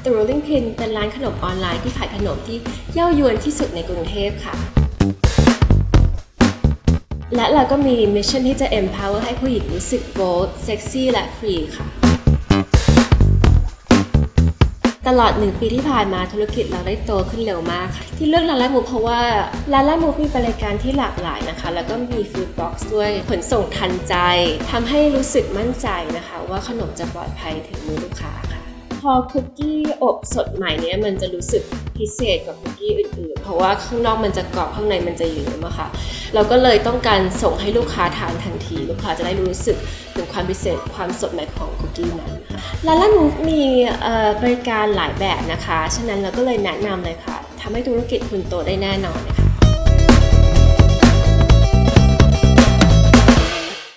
นเป็นร้านขนมออนไลน์ที่ขายขนมที่เย่ายวนที่สุดในกรุงเทพค่ะ และเราก็มีมิชชั่นที่จะ empower ให้ผู้หญิงรู้สึก bold sexy และ free ค่ะ ตลอดหนึ่งปีที่ผ่านมาธุรกิจเราได้โตขึ้นเร็วมากค่ะ ที่เลือกลานล่ามูเพราะว่าลานล่ามูมีบริการที่หลากหลายนะคะ แล้วก็มีฟู้ดบ็อกซ์ด้วยขนส่งทันใจทำให้รู้สึกมั่นใจนะคะ ว่าขนมจะปลอดภัยถึงมือลูกค้าค่ะ พอคุกกี้อบสดใหม่เนี้ยมันจะรู้สึกพิเศษกว่าคุกกี้อื่นๆ เพราะว่าข้างนอกมันจะกรอบข้างในมันจะเยิ้มอะค่ะ เราก็เลยต้องการส่งให้ลูกค้าทานทันที ลูกค้าจะได้รู้สึกถึงความพิเศษความสดใหม่ของคุกกี้นั้นค่ะลาล่ามูฟมีบริการหลายแบบนะคะ ฉะนั้นเราก็เลยแนะนำเลยค่ะทำให้ธุรกิจคุณโตได้แน่นอนเลยค่ะ